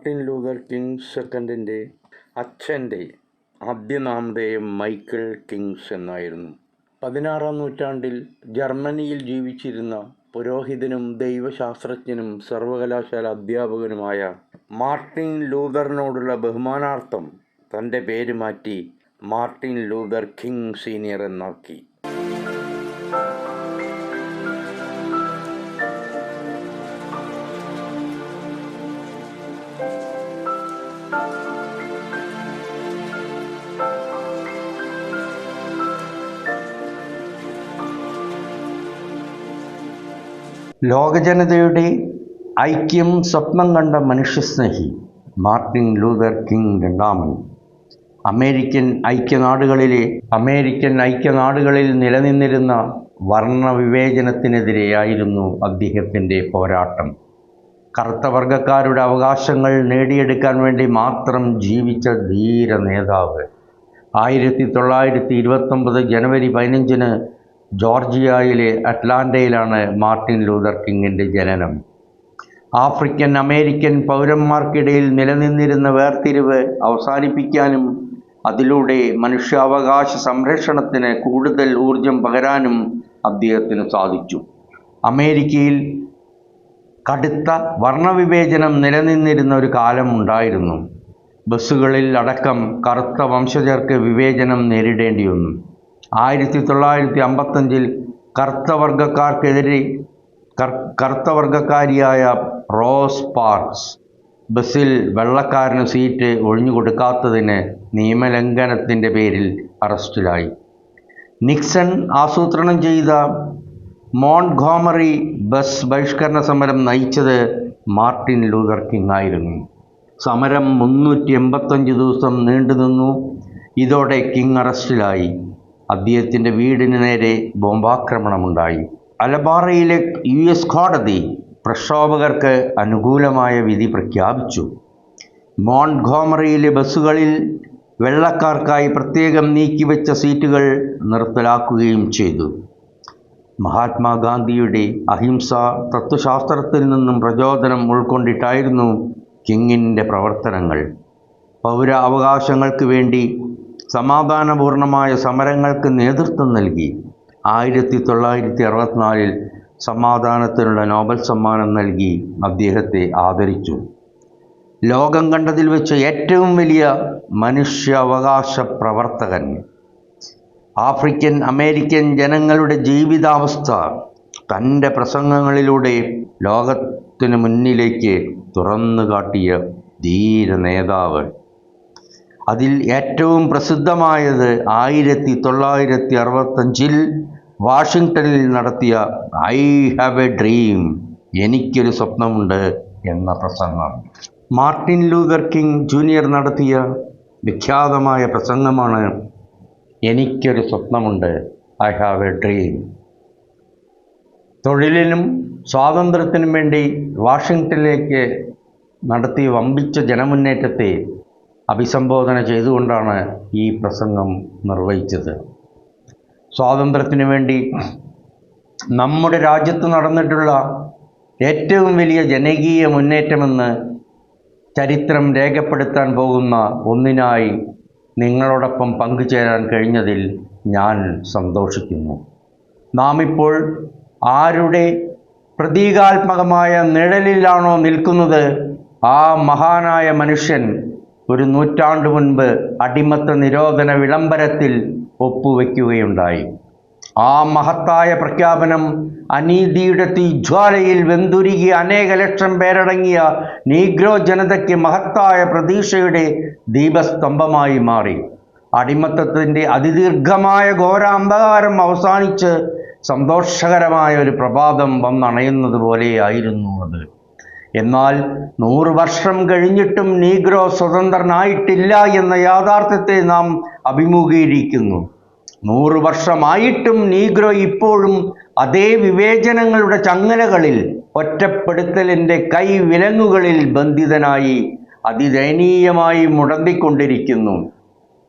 Martin Luther king സെക്കൻഡിന്റെ അച്ഛന്റെ ആദ്യനാമധേയം Michael Kings എന്നായിരുന്നു. പതിനാറാം നൂറ്റാണ്ടിൽ ജർമ്മനിയിൽ ജീവിച്ചിരുന്ന പുരോഹിതനും ദൈവശാസ്ത്രജ്ഞനും സർവകലാശാല അധ്യാപകനുമായ മാർട്ടിൻ ലൂതറിനോടുള്ള ബഹുമാനാർത്ഥം തന്റെ പേര് മാറ്റി മാർട്ടിൻ ലൂതർ കിങ് സീനിയർ എന്നാക്കി. ലോകജനതയുടെ ഐക്യം സ്വപ്നം കണ്ട മനുഷ്യസ്നേഹി മാർട്ടിൻ ലൂതർ കിങ് രണ്ടാമൻ. അമേരിക്കൻ ഐക്യനാടുകളിലെ അമേരിക്കൻ ഐക്യനാടുകളിൽ നിലനിന്നിരുന്ന വർണവിവേചനത്തിനെതിരെയായിരുന്നു അദ്ദേഹത്തിന്റെ പോരാട്ടം. കറുത്ത വർഗക്കാരുടെ അവകാശങ്ങൾ നേടിയെടുക്കാൻ വേണ്ടി മാത്രം ജീവിച്ച ധീര നേതാവ്. ആയിരത്തി തൊള്ളായിരത്തി ഇരുപത്തൊമ്പത് ജനുവരി പതിനഞ്ചിന് ജോർജിയയിലെ അറ്റ്ലാന്റയിലാണ് മാർട്ടിൻ ലൂതർ കിങ്ങിന്റെ ജനനം. ആഫ്രിക്കൻ അമേരിക്കൻ പൗരന്മാർക്കിടയിൽ നിലനിന്നിരുന്ന വേർതിരിവ് അവസാനിപ്പിക്കാനും അതിലൂടെ മനുഷ്യാവകാശ സംരക്ഷണത്തിന് കൂടുതൽ ഊർജം പകരാനും അദ്ദേഹത്തിന് സാധിച്ചു. അമേരിക്കയിൽ കടുത്ത വർണവിവേചനം നിലനിന്നിരുന്ന ഒരു കാലം ഉണ്ടായിരുന്നു. ബസ്സുകളിൽ അടക്കം കറുത്ത വംശജർക്ക് വിവേചനം നേരിടേണ്ടി വന്നു ആയിരത്തി തൊള്ളായിരത്തി അമ്പത്തഞ്ചിൽ കറുത്തവർഗക്കാർക്കെതിരെ കറുത്തവർഗക്കാരിയായ കറുത്ത റോസ് പാർക്സ് ബസ്സിൽ വെള്ളക്കാരന് സീറ്റ് ഒഴിഞ്ഞു കൊടുക്കാത്തതിന് നിയമലംഘനത്തിന്റെ പേരിൽ അറസ്റ്റിലായി. നിക്സൺ ആസൂത്രണം ചെയ്ത മോൺഗോമറി ബസ് ബഹിഷ്കരണ സമരം നയിച്ചത് മാർട്ടിൻ ലൂതർ കിങ് ആയിരുന്നു. സമരം മുന്നൂറ്റി എൺപത്തഞ്ച് ദിവസം നീണ്ടുനിന്നു. ഇതോടെ കിങ് അറസ്റ്റിലായി. അദ്ദേഹത്തിന്റെ വീടിന് നേരെ ബോംബാക്രമണമുണ്ടായി. അലബാറയിലെ യു എസ് കോടതി പ്രക്ഷോഭകർക്ക് അനുകൂലമായ വിധി പ്രഖ്യാപിച്ചു. മോൺഗോമറിയിലെ ബസ്സുകളിൽ വെള്ളക്കാർക്കായി പ്രത്യേകം നീക്കിവെച്ച സീറ്റുകൾ നിർത്തലാക്കുകയും ചെയ്തു. മഹാത്മാഗാന്ധിയുടെ അഹിംസ തത്വശാസ്ത്രത്തിൽ നിന്നും പ്രചോദനം ഉൾക്കൊണ്ടിട്ടായിരുന്നു കിങ്ങിന്റെ പ്രവർത്തനങ്ങൾ. പൗര അവകാശങ്ങൾക്ക് വേണ്ടി സമാധാനപൂർണമായ സമരങ്ങൾക്ക് നേതൃത്വം നൽകി. ആയിരത്തി തൊള്ളായിരത്തി അറുപത്തിനാലിൽ സമാധാനത്തിനുള്ള നോബൽ സമ്മാനം നൽകി അദ്ദേഹത്തെ ആദരിച്ചു. ലോകം കണ്ടതിൽ വെച്ച് ഏറ്റവും വലിയ മനുഷ്യാവകാശ പ്രവർത്തകൻ. ആഫ്രിക്കൻ അമേരിക്കൻ ജനങ്ങളുടെ ജീവിതാവസ്ഥ തന്റെ പ്രസംഗങ്ങളിലൂടെ ലോകത്തിന് മുന്നിലേക്ക് തുറന്നു കാട്ടിയ ധീര നേതാവ് അതിൽ ഏറ്റവും പ്രസിദ്ധമായത് ആയിരത്തി തൊള്ളായിരത്തി അറുപത്തഞ്ചിൽ വാഷിങ്ടണിൽ നടത്തിയ ഐ ഹാവ് എ ഡ്രീം എനിക്കൊരു സ്വപ്നമുണ്ട് എന്ന പ്രസംഗം. മാർട്ടിൻ ലൂതർ കിങ് ജൂനിയർ നടത്തിയ വിഖ്യാതമായ പ്രസംഗമാണ് എനിക്കൊരു സ്വപ്നമുണ്ട് ഐ ഹാവ് എ ഡ്രീം. തൊഴിലിനും സ്വാതന്ത്ര്യത്തിനും വേണ്ടി വാഷിങ്ടണിലേക്ക് നടത്തിയ വമ്പിച്ച ജനമുന്നേറ്റത്തെ അഭിസംബോധന ചെയ്തുകൊണ്ടാണ് ഈ പ്രസംഗം നിർവഹിച്ചത്. സ്വാതന്ത്ര്യത്തിന് വേണ്ടി നമ്മുടെ രാജ്യത്ത് നടന്നിട്ടുള്ള ഏറ്റവും വലിയ ജനകീയ മുന്നേറ്റമെന്ന് ചരിത്രം രേഖപ്പെടുത്താൻ പോകുന്ന ഒന്നിനായി നിങ്ങളോടൊപ്പം പങ്കുചേരാൻ കഴിഞ്ഞതിൽ ഞാൻ സന്തോഷിക്കുന്നു. നാം ഇപ്പോൾ ആരുടെ പ്രതീകാത്മകമായ നിഴലിലാണോ നിൽക്കുന്നത് ആ മഹാനായ മനുഷ്യൻ ഒരു നൂറ്റാണ്ട് മുൻപ് അടിമത്ത നിരോധന വിളംബരത്തിൽ ഒപ്പുവെക്കുകയുണ്ടായി. ആ മഹത്തായ പ്രഖ്യാപനം അനീതിയുടെ തീജ്വാലയിൽ വെന്തുരുകിയ അനേക ലക്ഷം പേരടങ്ങിയ നീഗ്രോ ജനതയ്ക്ക് മഹത്തായ പ്രതീക്ഷയുടെ ദീപസ്തംഭമായി മാറി. അടിമത്തത്തിന്റെ അതിദീർഘമായ ഘോരാന്ധകാരം അവസാനിച്ച് സന്തോഷകരമായ ഒരു പ്രഭാതം വന്നണയുന്നത് പോലെയായിരുന്നു അത്. എന്നാൽ നൂറ് വർഷം കഴിഞ്ഞിട്ടും നീഗ്രോ സ്വതന്ത്രനായിട്ടില്ല എന്ന യാഥാർത്ഥ്യത്തെ നാം അഭിമുഖീകരിക്കുന്നു. നൂറ് വർഷമായിട്ടും നീഗ്രോ ഇപ്പോഴും അതേ വിവേചനങ്ങളുടെ ചങ്ങലകളിൽ ഒറ്റപ്പെടുത്തലിന്റെ കൈവിലങ്ങുകളിൽ ബന്ധിതനായി അതിദയനീയമായി മുടന്തിക്കൊണ്ടിരിക്കുന്നു.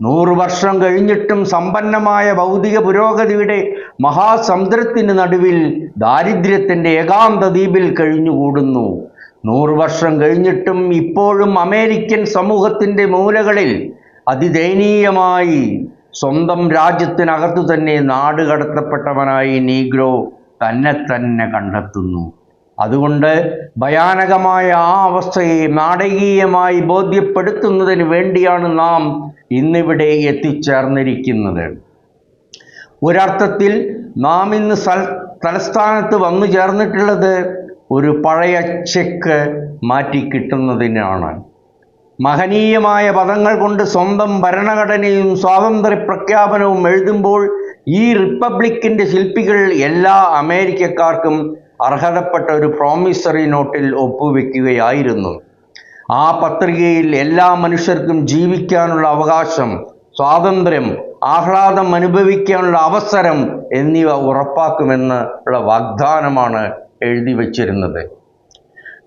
നൂറ് വർഷം കഴിഞ്ഞിട്ടും സമ്പന്നമായ ഭൗതിക പുരോഗതിയുടെ മഹാസമുദ്രത്തിന് നടുവിൽ ദാരിദ്ര്യത്തിന്റെ ഏകാന്ത ദ്വീപിൽ കഴിഞ്ഞുകൂടുന്നു. നൂറ് വർഷം കഴിഞ്ഞിട്ടും ഇപ്പോഴും അമേരിക്കൻ സമൂഹത്തിന്റെ മൂലകളിൽ അതിദയനീയമായി സ്വന്തം രാജ്യത്തിനകത്തു തന്നെ നാട് കടത്തപ്പെട്ടവനായി നീഗ്രോ തന്നെ തന്നെ കണ്ടെത്തുന്നു. അതുകൊണ്ട് ഭയാനകമായ ആ അവസ്ഥയെ നാടകീയമായി ബോധ്യപ്പെടുത്തുന്നതിന് വേണ്ടിയാണ് നാം ഇന്നിവിടെ എത്തിച്ചേർന്നിരിക്കുന്നത്. ഒരർത്ഥത്തിൽ നാം ഇന്ന് തലസ്ഥാനത്ത് വന്നു ചേർന്നിട്ടുള്ളത് ഒരു പഴയ ചെക്ക് മാറ്റി കിട്ടുന്നതിനാണ്. മഹനീയമായ പദങ്ങൾ കൊണ്ട് സ്വന്തം ഭരണഘടനയും സ്വാതന്ത്ര്യ പ്രഖ്യാപനവും എഴുതുമ്പോൾ ഈ റിപ്പബ്ലിക്കിന്റെ ശില്പികൾ എല്ലാ അമേരിക്കക്കാർക്കും അർഹതപ്പെട്ട ഒരു പ്രോമിസറി നോട്ടിൽ ഒപ്പുവെക്കുകയായിരുന്നു. ആ പത്രികയിൽ എല്ലാ മനുഷ്യർക്കും ജീവിക്കാനുള്ള അവകാശം സ്വാതന്ത്ര്യം ആഹ്ലാദം അനുഭവിക്കാനുള്ള അവസരം എന്നിവ ഉറപ്പാക്കുമെന്ന് ഉള്ള വാഗ്ദാനമാണ് എഴുതി വച്ചിരുന്നത്.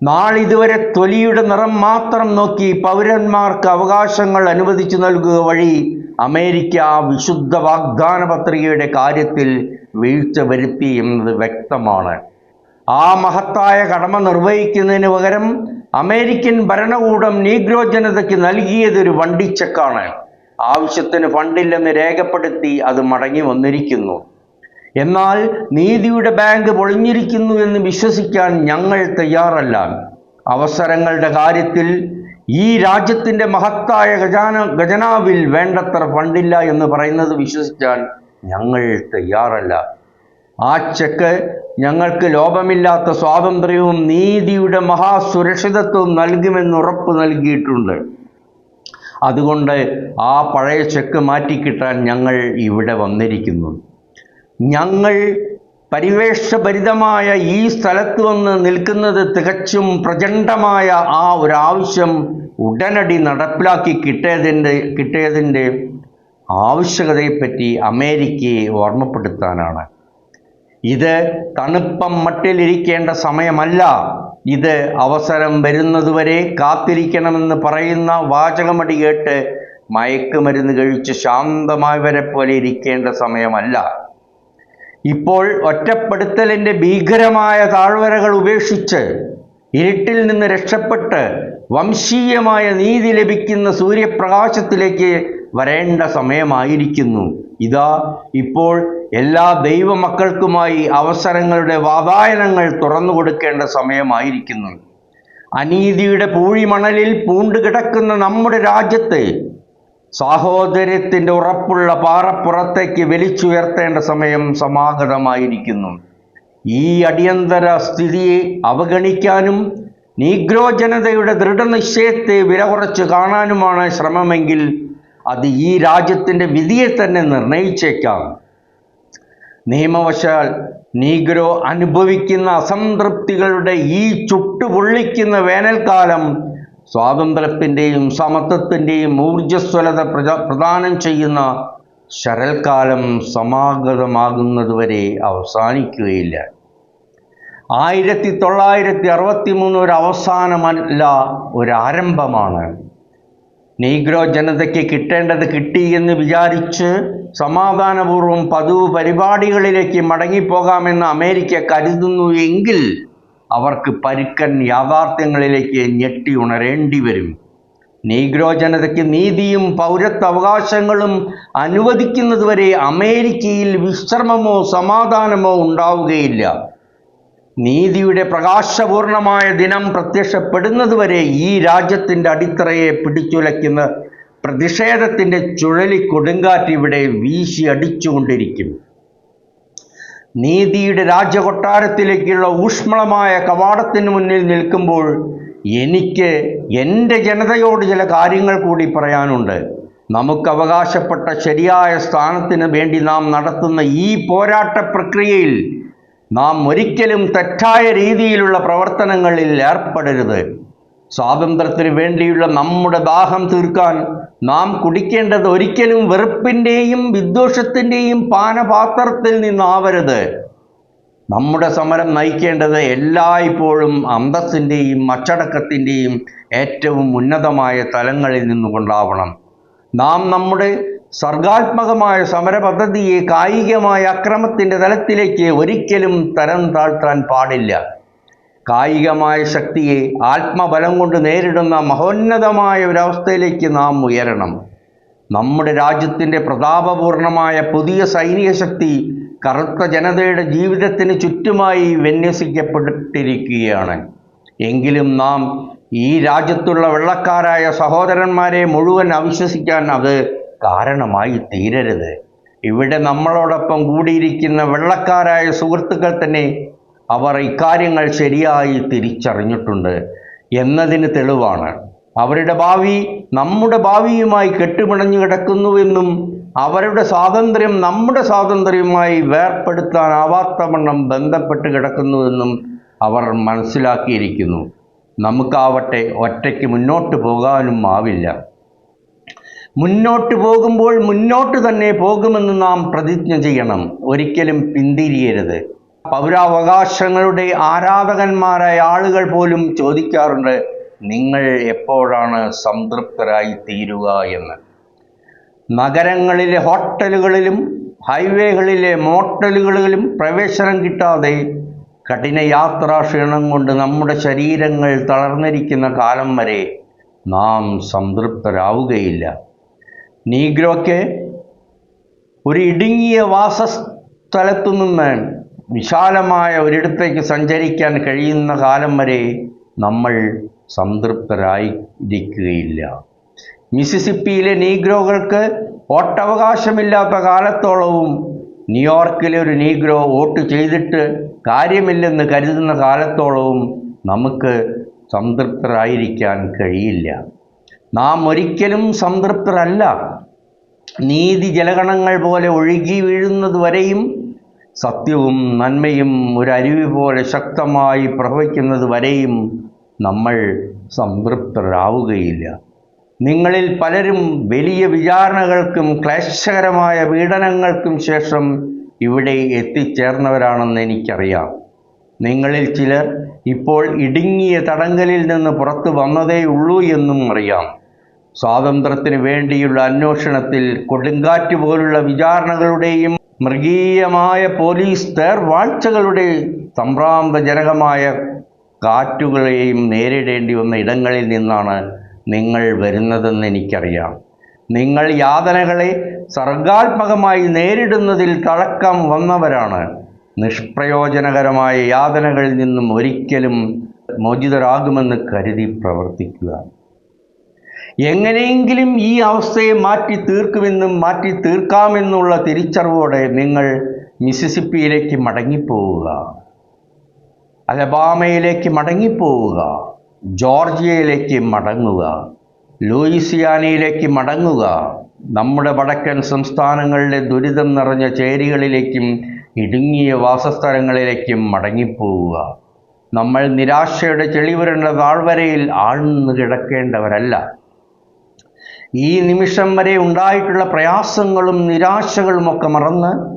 നാളിതുവരെ തൊലിയുടെ നിറം മാത്രം നോക്കി പൗരന്മാർക്ക് അവകാശങ്ങൾ അനുവദിച്ചു നൽകുക വഴി അമേരിക്ക വിശുദ്ധ വാഗ്ദാന പത്രികയുടെ കാര്യത്തിൽ വീഴ്ച വരുത്തി എന്നത് വ്യക്തമാണ്. ആ മഹത്തായ കടമ നിർവഹിക്കുന്നതിന് പകരം അമേരിക്കൻ ഭരണകൂടം നീഗ്രോ ജനതയ്ക്ക് നൽകിയതൊരു വണ്ടിച്ചക്കാണ്. ആവശ്യത്തിന് ഫണ്ടില്ലെന്ന് രേഖപ്പെടുത്തി അത് മടങ്ങി വന്നിരിക്കുന്നു. എന്നാൽ നീതിയുടെ ബാങ്ക് പൊളിഞ്ഞിരിക്കുന്നു എന്ന് വിശ്വസിക്കാൻ ഞങ്ങൾ തയ്യാറല്ല. അവസരങ്ങളുടെ കാര്യത്തിൽ ഈ രാജ്യത്തിന്റെ മഹത്തായ ഖജാന ഖജനാവിൽ വേണ്ടത്ര ഫണ്ടില്ല എന്ന് പറയുന്നത് വിശ്വസിക്കാൻ ഞങ്ങൾ തയ്യാറല്ല. ആ ചെക്ക് ഞങ്ങൾക്ക് ലോപമില്ലാത്ത സ്വാതന്ത്ര്യവും നീതിയുടെ മഹാസുരക്ഷിതത്വവും നൽകുമെന്ന് ഉറപ്പ് നൽകിയിട്ടുണ്ട്. അതുകൊണ്ട് ആ പഴയ ചെക്ക് മാറ്റിക്കിട്ടാൻ ഞങ്ങൾ ഇവിടെ വന്നിരിക്കുന്നു. ഞങ്ങൾ പരിവേഷഭരിതമായ ഈ സ്ഥലത്ത് വന്ന് നിൽക്കുന്നത് തികച്ചും പ്രചണ്ഡമായ ആ ഒരാവശ്യം ഉടനടി നടപ്പിലാക്കി കിട്ടിയതിന്റെ കിട്ടിയതിന്റെ ആവശ്യകതയെപ്പറ്റി അമേരിക്കയെ ഓർമ്മപ്പെടുത്താനാണ്. ഇത് തണുപ്പം മട്ടിലിരിക്കേണ്ട സമയമല്ല. ഇത് അവസരം വരുന്നതുവരെ കാത്തിരിക്കണമെന്ന് പറയുന്ന വാചകമടി കേട്ട് മയക്കുമരുന്ന് കഴിച്ച് ശാന്തമായവരെ പോലെ ഇരിക്കേണ്ട സമയമല്ല. ഇപ്പോൾ ഒറ്റപ്പെടുത്തലിന്റെ ഭീകരമായ താഴ്വരകൾ ഉപേക്ഷിച്ച് ഇരുട്ടിൽ നിന്ന് രക്ഷപ്പെട്ട് വംശീയമായ നീതി ലഭിക്കുന്ന സൂര്യപ്രകാശത്തിലേക്ക് വരേണ്ട സമയമായിരിക്കുന്നു. ഇതാ ഇപ്പോൾ എല്ലാ ദൈവമക്കൾക്കുമായി അവസരങ്ങളുടെ വാതായനങ്ങൾ തുറന്നു കൊടുക്കേണ്ട സമയമായിരിക്കുന്നു. അനീതിയുടെ പൂഴിമണലിൽ പൂണ്ടുകിടക്കുന്ന നമ്മുടെ രാജ്യത്തെ സാഹോദര്യത്തിന്റെ ഉറപ്പുള്ള പാറപ്പുറത്തേക്ക് വലിച്ചുയർത്തേണ്ട സമയം സമാഗതമായിരിക്കുന്നു. ഈ അടിയന്തര സ്ഥിതിയെ അവഗണിക്കാനും നീഗ്രോ ജനതയുടെ ദൃഢനിശ്ചയത്തെ വില കുറച്ച് കാണാനുമാണ് ശ്രമമെങ്കിൽ അത് ഈ രാജ്യത്തിന്റെ വിധിയെ തന്നെ നിർണയിച്ചേക്കാം. നിയമവശാൽ നീഗ്രോ അനുഭവിക്കുന്ന അസംതൃപ്തികളുടെ ഈ ചുട്ടുപൊള്ളിക്കുന്ന വേനൽക്കാലം സ്വാതന്ത്ര്യത്തിന്റെയും സമത്വത്തിന്റെയും ഊർജസ്വലത പ്രദാനം ചെയ്യുന്ന ശരൽക്കാലം സമാഗതമാകുന്നതുവരെ അവസാനിക്കുകയില്ല. ആയിരത്തി തൊള്ളായിരത്തി അറുപത്തി മൂന്ന് ഒരു അവസാനമല്ല ഒരാരംഭമാണ്. നീഗ്രോ ജനതയ്ക്ക് കിട്ടേണ്ടത് കിട്ടി എന്ന് വിചാരിച്ച് സമാധാനപൂർവം പതിവ് പരിപാടികളിലേക്ക് മടങ്ങിപ്പോകാമെന്ന് അമേരിക്ക കരുതുന്നു എങ്കിൽ അവർക്ക് പരുക്കൻ യാഥാർത്ഥ്യങ്ങളിലേക്ക് ഞെട്ടി ഉണരേണ്ടി വരും. നീഗ്രോ ജനതയ്ക്ക് നീതിയും പൗരത്വ അവകാശങ്ങളും അനുവദിക്കുന്നതുവരെ അമേരിക്കയിൽ വിശ്രമമോ സമാധാനമോ ഉണ്ടാവുകയില്ല. നീതിയുടെ പ്രകാശപൂർണമായ ദിനം പ്രത്യക്ഷപ്പെടുന്നതുവരെ ഈ രാജ്യത്തിന്റെ അടിത്തറയെ പിടിച്ചുലയ്ക്കുന്ന പ്രതിഷേധത്തിന്റെ ചുഴലി കൊടുങ്കാറ്റ് ഇവിടെ വീശി അടിച്ചുകൊണ്ടിരിക്കും. നീതിയുടെ രാജ്യകൊട്ടാരത്തിലേക്കുള്ള ഊഷ്മളമായ കവാടത്തിന് മുന്നിൽ നിൽക്കുമ്പോൾ എനിക്ക് എന്റെ ജനതയോട് ചില കാര്യങ്ങൾ കൂടി പറയാനുണ്ട്. നമുക്ക് അവകാശപ്പെട്ട ശരിയായ സ്ഥാനത്തിന് വേണ്ടി നാം നടത്തുന്ന ഈ പോരാട്ട പ്രക്രിയയിൽ നാം ഒരിക്കലും തെറ്റായ രീതിയിലുള്ള പ്രവർത്തനങ്ങളിൽ ഏർപ്പെടരുത്. സ്വാതന്ത്ര്യത്തിന് വേണ്ടിയുള്ള നമ്മുടെ ദാഹം തീർക്കാൻ നാം കുടിക്കേണ്ടത് ഒരിക്കലും വെറുപ്പിന്റെയും വിദ്വേഷത്തിന്റെയും പാനപാത്രത്തിൽ നിന്നാവരുത്. നമ്മുടെ സമരം നയിക്കേണ്ടത് എല്ലായ്പ്പോഴും അന്തസ്സിന്റെയും അച്ചടക്കത്തിന്റെയും ഏറ്റവും ഉന്നതമായ തലങ്ങളിൽ നിന്നുകൊണ്ടാവണം. നാം നമ്മുടെ സർഗാത്മകമായ സമര പദ്ധതിയെ കായികമായ അക്രമത്തിന്റെ തലത്തിലേക്ക് ഒരിക്കലും തരം താഴ്ത്താൻ പാടില്ല. കായികമായ ശക്തിയെ ആത്മബലം കൊണ്ട് നേരിടുന്ന മഹോന്നതമായ ഒരവസ്ഥയിലേക്ക് നാം ഉയരണം. നമ്മുടെ രാജ്യത്തിന്റെ പ്രതാപപൂർണമായ പുതിയ സൈനിക ശക്തി കറുത്ത ജനതയുടെ ജീവിതത്തിന് ചുറ്റുമായി വിന്യസിക്കപ്പെട്ടിരിക്കുകയാണ്. എങ്കിലും നാം ഈ രാജ്യത്തുള്ള വെള്ളക്കാരായ സഹോദരന്മാരെ മുഴുവൻ അവിശ്വസിക്കാൻ അത് കാരണമായി തീരരുത്. ഇവിടെ നമ്മളോടൊപ്പം കൂടിയിരിക്കുന്ന വെള്ളക്കാരായ സുഹൃത്തുക്കൾ തന്നെ അവർ ഇക്കാര്യങ്ങൾ ശരിയായി തിരിച്ചറിഞ്ഞിട്ടുണ്ട് എന്നതിന് തെളിവാണ്. അവരുടെ ഭാവി നമ്മുടെ ഭാവിയുമായി കെട്ടുപിണഞ്ഞു കിടക്കുന്നുവെന്നും അവരുടെ സ്വാതന്ത്ര്യം നമ്മുടെ സ്വാതന്ത്ര്യവുമായി വേർപ്പെടുത്താനാവാത്തവണ്ണം ബന്ധപ്പെട്ട് കിടക്കുന്നുവെന്നും അവർ മനസ്സിലാക്കിയിരിക്കുന്നു. നമുക്കാവട്ടെ ഒറ്റയ്ക്ക് മുന്നോട്ട് പോകാനും ആവില്ല. മുന്നോട്ട് പോകുമ്പോൾ മുന്നോട്ട് തന്നെ പോകുമെന്ന് നാം പ്രതിജ്ഞ ചെയ്യണം. ഒരിക്കലും പിന്തിരിയരുത്. പൗരാവകാശങ്ങളുടെ ആരാധകന്മാരായ ആളുകൾ പോലും ചോദിക്കാറുണ്ട് നിങ്ങൾ എപ്പോഴാണ് സംതൃപ്തരായി തീരുക എന്ന്? നഗരങ്ങളിലെ ഹോട്ടലുകളിലും ഹൈവേകളിലെ മോട്ടലുകളിലും പ്രവേശനം കിട്ടാതെ കഠിന യാത്രാ ക്ഷീണം കൊണ്ട് നമ്മുടെ ശരീരങ്ങൾ തളർന്നിരിക്കുന്ന കാലം വരെ നാം സംതൃപ്തരാവുകയില്ല. നീഗ്രോയ്ക്ക് ഒരു ഇടുങ്ങിയ വാസസ്ഥലത്തു നിന്ന് വിശാലമായ ഒരിടത്തേക്ക് സഞ്ചരിക്കാൻ കഴിയുന്ന കാലം വരെ നമ്മൾ സംതൃപ്തരായിരിക്കുകയില്ല. മിസിസിപ്പിയിലെ നീഗ്രോകൾക്ക് വോട്ടവകാശമില്ലാത്ത കാലത്തോളവും ന്യൂയോർക്കിലെ ഒരു നീഗ്രോ വോട്ട് ചെയ്തിട്ട് കാര്യമില്ലെന്ന് കരുതുന്ന കാലത്തോളവും നമുക്ക് സംതൃപ്തരായിരിക്കാൻ കഴിയില്ല. നാം ഒരിക്കലും സംതൃപ്തരല്ല. നീതി ജലഗണങ്ങൾ പോലെ ഒഴുകി വീഴുന്നത് വരെയും സത്യവും നന്മയും ഒരു അരുവി പോലെ ശക്തമായി പ്രവഹിക്കുന്നത് വരെയും നമ്മൾ സംതൃപ്തരാവുകയില്ല. നിങ്ങളിൽ പലരും വലിയ വിചാരണകൾക്കും ക്ലേശകരമായ പീഡനങ്ങൾക്കും ശേഷം ഇവിടെ എത്തിച്ചേർന്നവരാണെന്ന് എനിക്കറിയാം. നിങ്ങളിൽ ചിലർ ഇപ്പോൾ ഇടുങ്ങിയ തടങ്കലിൽ നിന്ന് പുറത്തു വന്നതേയുള്ളൂ എന്നും അറിയാം. സ്വാതന്ത്ര്യത്തിന് വേണ്ടിയുള്ള അന്വേഷണത്തിൽ കൊടുങ്കാറ്റ് പോലുള്ള വിചാരണകളുടെയും മൃഗീയമായ പോലീസ് തേർവാഴ്ചകളുടെ സംഭ്രാന്തജനകമായ കാറ്റുകളെയും നേരിടേണ്ടി വന്ന ഇടങ്ങളിൽ നിന്നാണ് നിങ്ങൾ വരുന്നതെന്ന് എനിക്കറിയാം. നിങ്ങൾ യാതനകളെ സർഗാത്മകമായി നേരിടുന്നതിൽ തഴക്കം വന്നവരാണ്. നിഷ്പ്രയോജനകരമായ യാതനകളിൽ നിന്നും ഒരിക്കലും മോചിതരാകുമെന്ന് കരുതി പ്രവർത്തിക്കുക. എങ്ങനെയെങ്കിലും ഈ അവസ്ഥയെ മാറ്റി തീർക്കുമെന്നും മാറ്റി തീർക്കാമെന്നുള്ള തിരിച്ചറിവോടെ നിങ്ങൾ മിസിസിപ്പിയിലേക്ക് മടങ്ങിപ്പോവുക. അലബാമയിലേക്ക് മടങ്ങിപ്പോവുക. ജോർജിയയിലേക്ക് മടങ്ങുക. ലൂയിസിയാനയിലേക്ക് മടങ്ങുക. നമ്മുടെ വടക്കൻ സംസ്ഥാനങ്ങളിലെ ദുരിതം നിറഞ്ഞ ചേരികളിലേക്കും ഇടുങ്ങിയ വാസസ്ഥലങ്ങളിലേക്കും മടങ്ങിപ്പോവുക. നമ്മൾ നിരാശയുടെ ചെളിവരേണ്ട താഴ്വരയിൽ ആഴ്ന്നു കിടക്കേണ്ടവരല്ല. ഈ നിമിഷം വരെ ഉണ്ടായിട്ടുള്ള പ്രയാസങ്ങളും നിരാശകളുമൊക്കെ മറന്ന്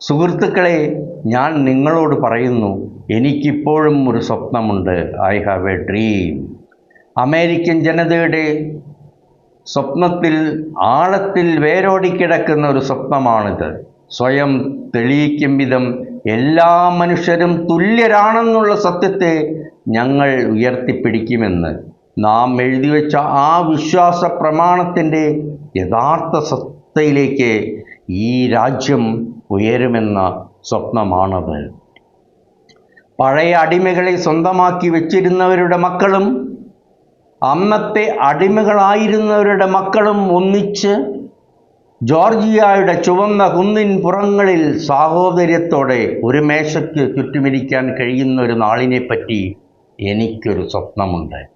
സുഹൃത്തുക്കളെ ഞാൻ നിങ്ങളോട് പറയുന്നു എനിക്കിപ്പോഴും ഒരു സ്വപ്നമുണ്ട്. I have a dream American ജനതയുടെ സ്വപ്നത്തിൽ ആഴത്തിൽ വേരോടിക്കിടക്കുന്ന ഒരു സ്വപ്നമാണിത്. സ്വയം തെളിയിക്കും വിധം എല്ലാ മനുഷ്യരും തുല്യരാണെന്നുള്ള സത്യത്തെ ഞങ്ങൾ ഉയർത്തിപ്പിടിക്കുമെന്ന്. നാം എഴുതി വെച്ച ആ വിശ്വാസ പ്രമാണത്തിന്റെ യഥാർത്ഥ സത്തയിലേക്ക് ഈ രാജ്യം ഉയരുമെന്ന സ്വപ്നമാണത്. പഴയ അടിമകളെ സ്വന്തമാക്കി വെച്ചിരുന്നവരുടെ മക്കളും അന്നത്തെ അടിമകളായിരുന്നവരുടെ മക്കളും ഒന്നിച്ച് ജോർജിയയുടെ ചുവന്ന കുന്നിൻ പുറങ്ങളിൽ സാഹോദര്യത്തോടെ ഒരു മേശയ്ക്ക് ചുറ്റുമിരിക്കാൻ കഴിയുന്ന ഒരു നാളിനെപ്പറ്റി എനിക്കൊരു സ്വപ്നമുണ്ട്.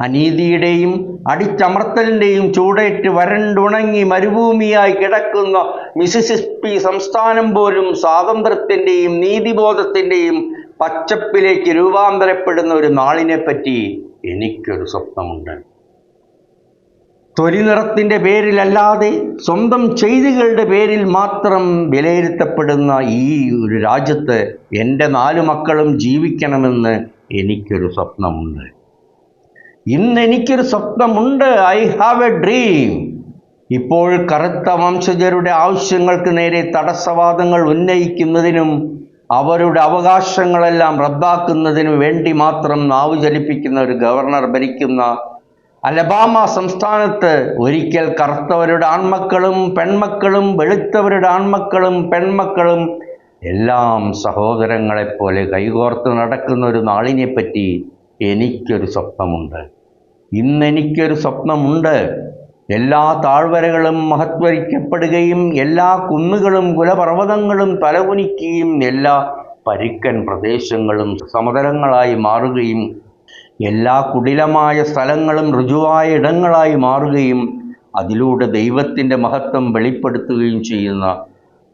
അനീതിയുടെയും അടിച്ചമർത്തലിന്റെയും ചൂടേറ്റ് വരണ്ടുണങ്ങി മരുഭൂമിയായി കിടക്കുന്ന മിസിസിപ്പി സംസ്ഥാനം പോലും സ്വാതന്ത്ര്യത്തിന്റെയും നീതിബോധത്തിന്റെയും പച്ചപ്പിലേക്ക് രൂപാന്തരപ്പെടുന്ന ഒരു നാളിനെ പറ്റി എനിക്കൊരു സ്വപ്നമുണ്ട്. തൊലി നിറത്തിന്റെ പേരിലല്ലാതെ സ്വന്തം ചെയ്തികളുടെ പേരിൽ മാത്രം വിലയിരുത്തപ്പെടുന്ന ഈ ഒരു രാജ്യത്ത് എന്റെ നാലു മക്കളും ജീവിക്കണമെന്ന് എനിക്കൊരു സ്വപ്നമുണ്ട്. ഇന്ന് എനിക്കൊരു സ്വപ്നമുണ്ട്. ഐ ഹാവ് എ ഡ്രീം ഇപ്പോൾ കറുത്ത വംശജരുടെ ആവശ്യങ്ങൾക്ക് നേരെ തടസ്സവാദങ്ങൾ ഉന്നയിക്കുന്നതിനും അവരുടെ അവകാശങ്ങളെല്ലാം റദ്ദാക്കുന്നതിനു വേണ്ടി മാത്രം നാവ് ചലിപ്പിക്കുന്ന ഒരു ഗവർണർ ഭരിക്കുന്ന അലബാമ സംസ്ഥാനത്ത് ഒരിക്കൽ കറുത്തവരുടെ ആൺമക്കളും പെൺമക്കളും വെളുത്തവരുടെ ആൺമക്കളും പെൺമക്കളും എല്ലാം സഹോദരങ്ങളെപ്പോലെ കൈകോർത്ത് നടക്കുന്ന ഒരു നാളിനെപ്പറ്റി എനിക്കൊരു സ്വപ്നമുണ്ട്. ഇന്നെനിക്കൊരു സ്വപ്നമുണ്ട്. എല്ലാ താഴ്വരകളും മഹത്വരിക്കപ്പെടുകയും എല്ലാ കുന്നുകളും കുലപർവതങ്ങളും തലകുനിക്കുകയും എല്ലാ പരുക്കൻ പ്രദേശങ്ങളും സമതലങ്ങളായി മാറുകയും എല്ലാ കുടിലമായ സ്ഥലങ്ങളും ഋജുവായ ഇടങ്ങളായി മാറുകയും അതിലൂടെ ദൈവത്തിന്റെ മഹത്വം വെളിപ്പെടുത്തുകയും ചെയ്യുന്ന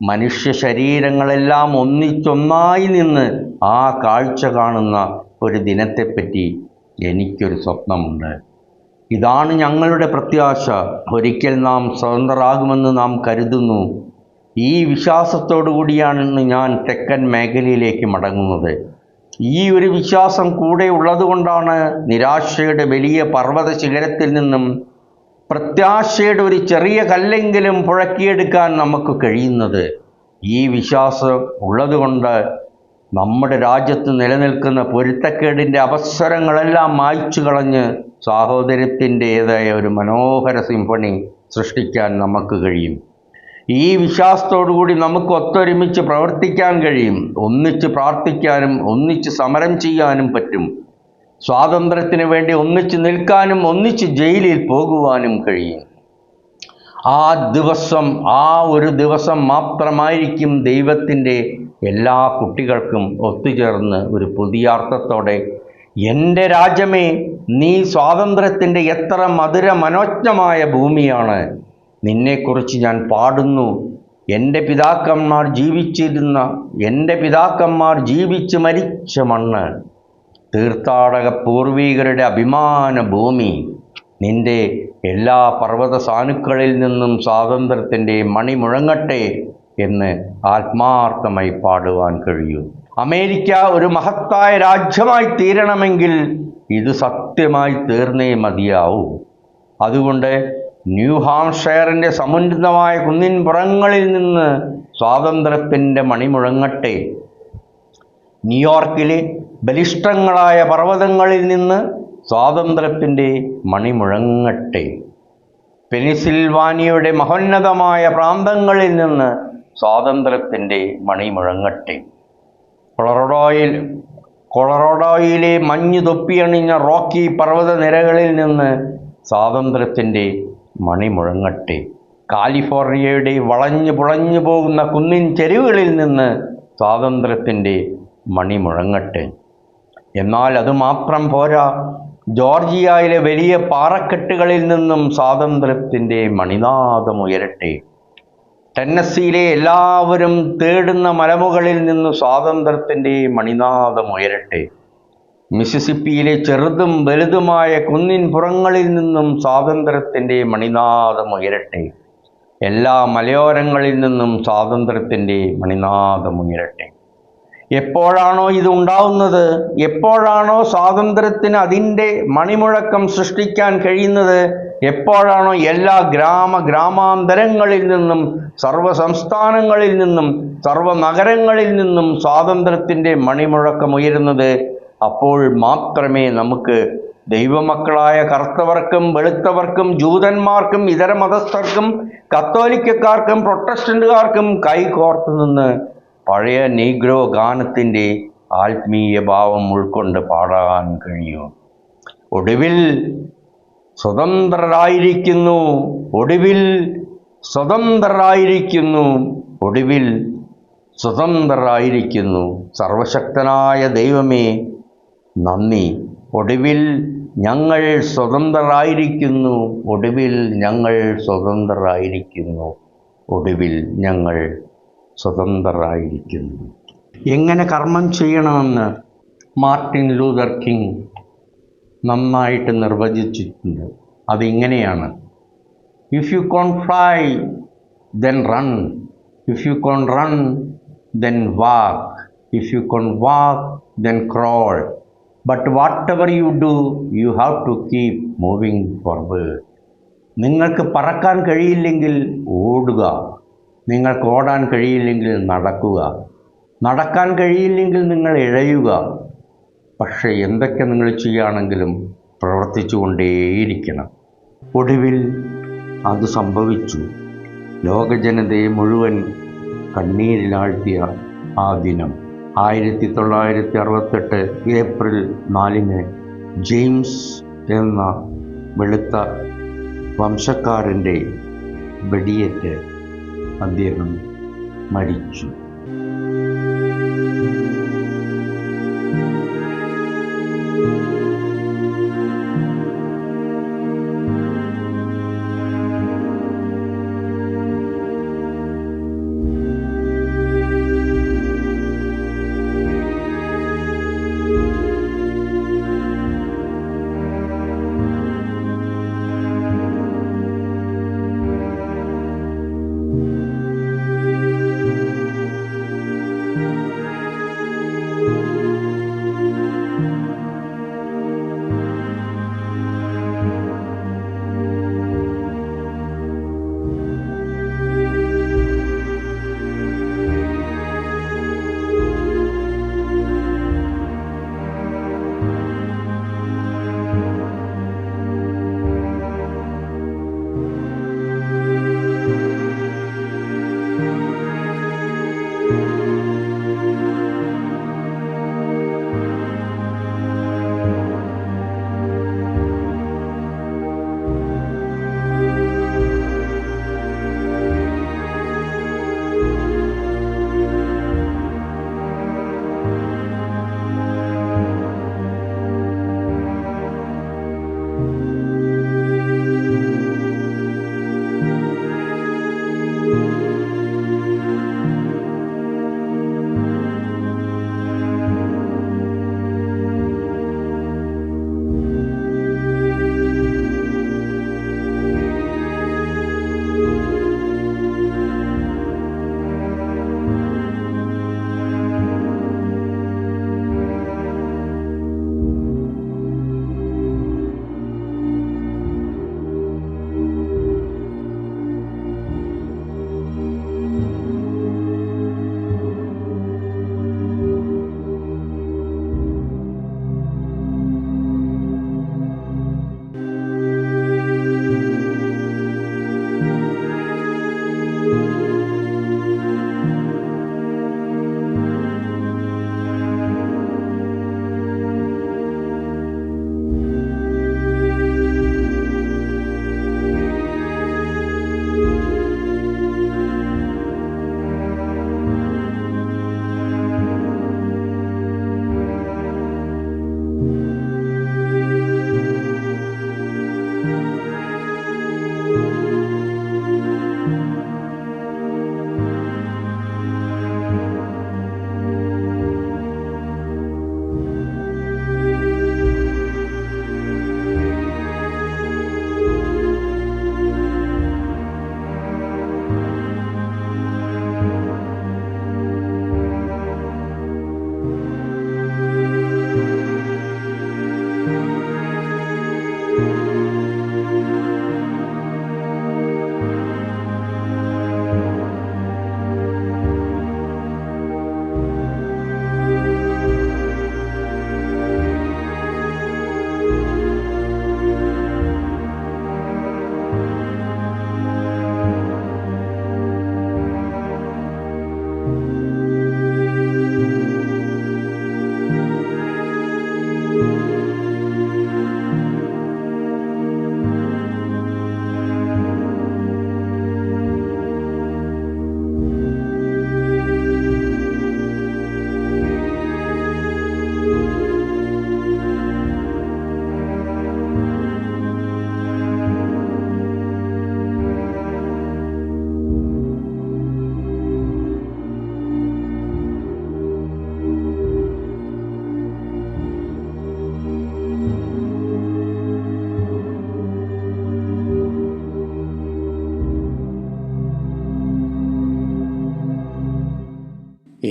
മനുഷ്യ ശരീരങ്ങളെല്ലാം ഒന്നിച്ചൊന്നായി നിന്ന് ആ കാഴ്ച കാണുന്ന ഒരു ദിനത്തെപ്പറ്റി എനിക്കൊരു സ്വപ്നമുണ്ട്. ഇതാണ് ഞങ്ങളുടെ പ്രത്യാശ. ഒരിക്കൽ നാം സ്വതന്ത്രരാകുമെന്ന് നാം കരുതുന്നു. ഈ വിശ്വാസത്തോടു കൂടിയാണ് ഞാൻ തെക്കൻ മേഖലയിലേക്ക് മടങ്ങുന്നത്. ഈ ഒരു വിശ്വാസം കൂടെ ഉള്ളതുകൊണ്ടാണ് നിരാശയുടെ വലിയ പർവത ശിഖരത്തിൽ നിന്നും പ്രത്യാശയുടെ ഒരു ചെറിയ കല്ലെങ്കിലും പുഴക്കിയെടുക്കാൻ നമുക്ക് കഴിയുന്നത്. ഈ വിശ്വാസം ഉള്ളതുകൊണ്ട് നമ്മുടെ രാജ്യത്ത് നിലനിൽക്കുന്ന പൊരുത്തക്കേടിന്റെ അവസരങ്ങളെല്ലാം മായ്ച്ചു കളഞ്ഞ് സാഹോദര്യത്തിന്റേതായ ഒരു മനോഹര സിംഫണി സൃഷ്ടിക്കാൻ നമുക്ക് കഴിയും. ഈ വിശ്വാസത്തോടുകൂടി നമുക്ക് ഒത്തൊരുമിച്ച് പ്രവർത്തിക്കാൻ കഴിയും. ഒന്നിച്ച് പ്രാർത്ഥിക്കാനും ഒന്നിച്ച് സമരം ചെയ്യാനും പറ്റും. സ്വാതന്ത്ര്യത്തിന് വേണ്ടി ഒന്നിച്ച് നിൽക്കാനും ഒന്നിച്ച് ജയിലിൽ പോകുവാനും കഴിയും. ആ ദിവസം ആ ഒരു ദിവസം മാത്രമായിരിക്കും ദൈവത്തിന്റെ എല്ലാ കുട്ടികൾക്കും ഒത്തുചേർന്ന് ഒരു പുതിയ അർത്ഥത്തോടെ എന്റെ രാജ്യമേ നീ സ്വാതന്ത്ര്യത്തിന്റെ എത്ര മധുര മനോജ്ഞമായ ഭൂമിയാണ്. നിന്നെക്കുറിച്ച് ഞാൻ പാടുന്നു. എന്റെ പിതാക്കന്മാർ ജീവിച്ചിരുന്ന എന്റെ പിതാക്കന്മാർ ജീവിച്ച് മരിച്ച മണ്ണ്. തീർത്ഥാടക പൂർവീകരുടെ അഭിമാന ഭൂമി. നിന്റെ എല്ലാ പർവത സാനുക്കളിൽ നിന്നും സ്വാതന്ത്ര്യത്തിന്റെ മണി മുഴങ്ങട്ടെ. എന്ന് ആത്മാർത്ഥമായി പാടുവാൻ കഴിയൂ. അമേരിക്ക ഒരു മഹത്തായ രാജ്യമായി തീരണമെങ്കിൽ ഇത് സത്യമായി തീർന്നേ മതിയാവൂ. അതുകൊണ്ട് ന്യൂ ഹാംഷെയറിന്റെ സമുന്നതമായ കുന്നിൻ പുറങ്ങളിൽ നിന്ന് സ്വാതന്ത്ര്യത്തിന്റെ മണിമുഴങ്ങട്ടെ ന്യൂയോർക്കിലെ ബലിഷ്ടങ്ങളായ പർവതങ്ങളിൽ നിന്ന് സ്വാതന്ത്ര്യത്തിന്റെ മണിമുഴങ്ങട്ടെ പെനിസിൽവാനിയയുടെ മഹോന്നതമായ പ്രാന്തങ്ങളിൽ നിന്ന് സ്വാതന്ത്ര്യത്തിന്റെ മണി മുഴങ്ങട്ടെ കൊളറോഡോയിൽ കൊളറോഡോയിലെ മഞ്ഞ് തൊപ്പിയണിഞ്ഞ റോക്കി പർവത നിരകളിൽ നിന്ന് സ്വാതന്ത്ര്യത്തിന്റെ മണി മുഴങ്ങട്ടെ കാലിഫോർണിയയുടെ വളഞ്ഞു പുളഞ്ഞു പോകുന്ന കുന്നിൻ ചെരുവുകളിൽ നിന്ന് സ്വാതന്ത്ര്യത്തിന്റെ മണി മുഴങ്ങട്ടെ എന്നാൽ അത് മാത്രം പോരാ. ജോർജിയയിലെ വലിയ പാറക്കെട്ടുകളിൽ നിന്നും സ്വാതന്ത്ര്യത്തിന്റെ മണിനാദം ഉയരട്ടെ. ടെന്നസിയിലെ എല്ലാവരും തേടുന്ന മലമുകളിൽ നിന്ന് സ്വാതന്ത്ര്യത്തിന്റെ മണിനാദം ഉയരട്ടെ. മിസിസിപ്പിയിലെ ചെറുതും വലുതുമായ കുന്നിൻ പുറങ്ങളിൽ നിന്നും സ്വാതന്ത്ര്യത്തിന്റെ മണിനാദം ഉയരട്ടെ. എല്ലാ മലയോരങ്ങളിൽ നിന്നും സ്വാതന്ത്ര്യത്തിന്റെ മണിനാദം ഉയരട്ടെ. എപ്പോഴാണോ ഇത് ഉണ്ടാവുന്നത്? എപ്പോഴാണോ സ്വാതന്ത്ര്യത്തിന് അതിന്റെ മണിമുഴക്കം സൃഷ്ടിക്കാൻ കഴിയുന്നത്? എപ്പോഴാണോ എല്ലാ ഗ്രാമ ഗ്രാമാന്തരങ്ങളിൽ നിന്നും സർവ സംസ്ഥാനങ്ങളിൽ നിന്നും സർവ നഗരങ്ങളിൽ നിന്നും സ്വാതന്ത്ര്യത്തിന്റെ മണിമുഴക്കം ഉയരുന്നത് അപ്പോൾ മാത്രമേ നമുക്ക് ദൈവമക്കളായ കറുത്തവർക്കും വെളുത്തവർക്കും ജൂതന്മാർക്കും ഇതര മതസ്ഥർക്കും കത്തോലിക്കക്കാർക്കും പ്രൊട്ടസ്റ്റന്റുകാർക്കും കൈകോർത്ത് നിന്ന് പഴയ നീഗ്രോ ഗാനത്തിന്റെ ആത്മീയ ഭാവം ഉൾക്കൊണ്ട് പാടാൻ കഴിയും. ഒടുവിൽ സ്വതന്ത്രരായിരിക്കുന്നു. ഒടുവിൽ സ്വതന്ത്രരായിരിക്കുന്നു. ഒടുവിൽ സ്വതന്ത്രരായിരിക്കുന്നു. സർവശക്തനായ ദൈവമേ നന്ദി. ഒടുവിൽ ഞങ്ങൾ സ്വതന്ത്രരായിരിക്കുന്നു. ഒടുവിൽ ഞങ്ങൾ സ്വതന്ത്രരായിരിക്കുന്നു. ഒടുവിൽ ഞങ്ങൾ സ്വതന്ത്രരായിരിക്കുന്നു. എങ്ങനെ കർമ്മം ചെയ്യണമെന്ന് മാർട്ടിൻ ലൂതർ കിങ് നന്നായിട്ട് നിർവചിച്ചിട്ടുണ്ട്. അതിങ്ങനെയാണ്. If you can't fly then run if you can't run then walk if you can't walk then crawl but whatever you do you have to keep moving forward നിങ്ങൾക്ക് പറക്കാൻ കഴിയില്ലെങ്കിൽ ഓടുക. നിങ്ങൾക്ക് ഓടാൻ കഴിയില്ലെങ്കിൽ നടക്കുക. നടക്കാൻ കഴിയില്ലെങ്കിൽ നിങ്ങൾ ഇഴയുക. പക്ഷേ എന്തൊക്കെ നിങ്ങൾ ചെയ്യുകയാണെങ്കിലും പ്രവർത്തിച്ചു കൊണ്ടേയിരിക്കണം ഒടുവിൽ അത് സംഭവിച്ചു. ലോകജനതയെ മുഴുവൻ കണ്ണീരിലാഴ്ത്തിയ ആ ദിനം. ആയിരത്തി തൊള്ളായിരത്തി അറുപത്തെട്ട് ഏപ്രിൽ നാലിന് ജെയിംസ് എന്ന വെളുത്ത വംശക്കാരന്റെ വെടിയേറ്റ് അദ്ദേഹം മരിച്ചു.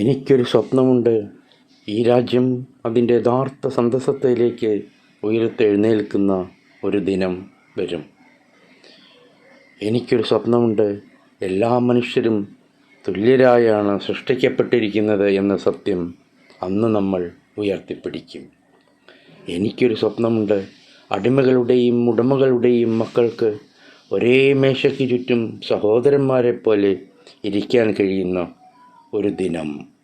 എനിക്കൊരു സ്വപ്നമുണ്ട്. ഈ രാജ്യം അതിന്റെ യഥാർത്ഥ സന്തസത്തയിലേക്ക് ഉയർത്തെഴുന്നേൽക്കുന്ന ഒരു ദിനം വരും. എനിക്കൊരു സ്വപ്നമുണ്ട്. എല്ലാ മനുഷ്യരും തുല്യരായാണ് സൃഷ്ടിക്കപ്പെട്ടിരിക്കുന്നത് എന്ന സത്യം അന്ന് നമ്മൾ ഉയർത്തിപ്പിടിക്കും. എനിക്കൊരു സ്വപ്നമുണ്ട്. അടിമകളുടെയും ഉടമകളുടെയും മക്കൾക്ക് ഒരേ മേശയ്ക്ക് ചുറ്റും സഹോദരന്മാരെ പോലെ ഇരിക്കാൻ കഴിയുന്ന ഒരു ദിനം.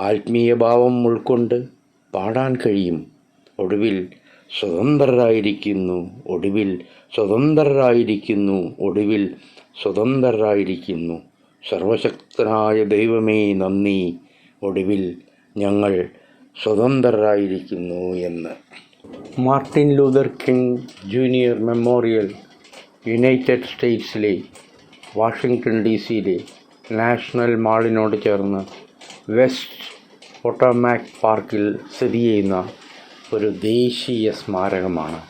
ആത്മീയ ഭാവം ഉൾക്കൊണ്ട് പാടാൻ കഴിയും. ഒടുവിൽ സ്വതന്ത്രരായിരിക്കുന്നു. ഒടുവിൽ സ്വതന്ത്രരായിരിക്കുന്നു. ഒടുവിൽ സ്വതന്ത്രരായിരിക്കുന്നു. സർവശക്തനായ ദൈവമേ നന്ദി. ഒടുവിൽ ഞങ്ങൾ സ്വതന്ത്രരായിരിക്കുന്നു എന്ന്. Martin Luther King Junior Memorial United സ്റ്റേറ്റ്സിലെ Washington D സിയിലെ നാഷണൽ മാളിനോട് ചേർന്ന് വെസ്റ്റ് ഒട്ടോമാക് പാർക്കിൽ സ്ഥിതി ചെയ്യുന്ന ഒരു ദേശീയ സ്മാരകമാണ്.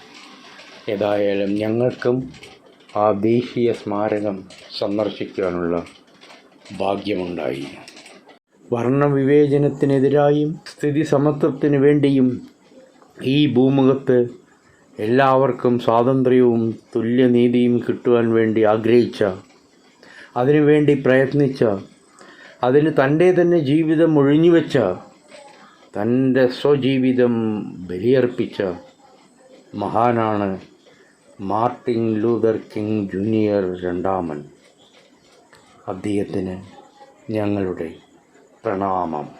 ഏതായാലും ഞങ്ങൾക്കും ആ ദേശീയ സ്മാരകം സന്ദർശിക്കാനുള്ള ഭാഗ്യമുണ്ടായി. വർണവിവേചനത്തിനെതിരായും സ്ഥിതി സമത്വത്തിന് വേണ്ടിയും ഈ ഭൂമുഖത്ത് എല്ലാവർക്കും സ്വാതന്ത്ര്യവും തുല്യനീതിയും കിട്ടുവാൻ വേണ്ടി ആഗ്രഹിച്ച അതിനുവേണ്ടി പ്രയത്നിച്ച അതിന് തന്റെ തന്നെ ജീവിതം ഒഴിഞ്ഞുവെച്ച തന്റെ സ്വജീവിതം ബലിയർപ്പിച്ച മഹാനാണ് മാർട്ടിൻ ലൂതർ കിങ് ജൂനിയർ രണ്ടാമൻ. അദ്ദേഹത്തിന് ഞങ്ങളുടെ പ്രണാമം.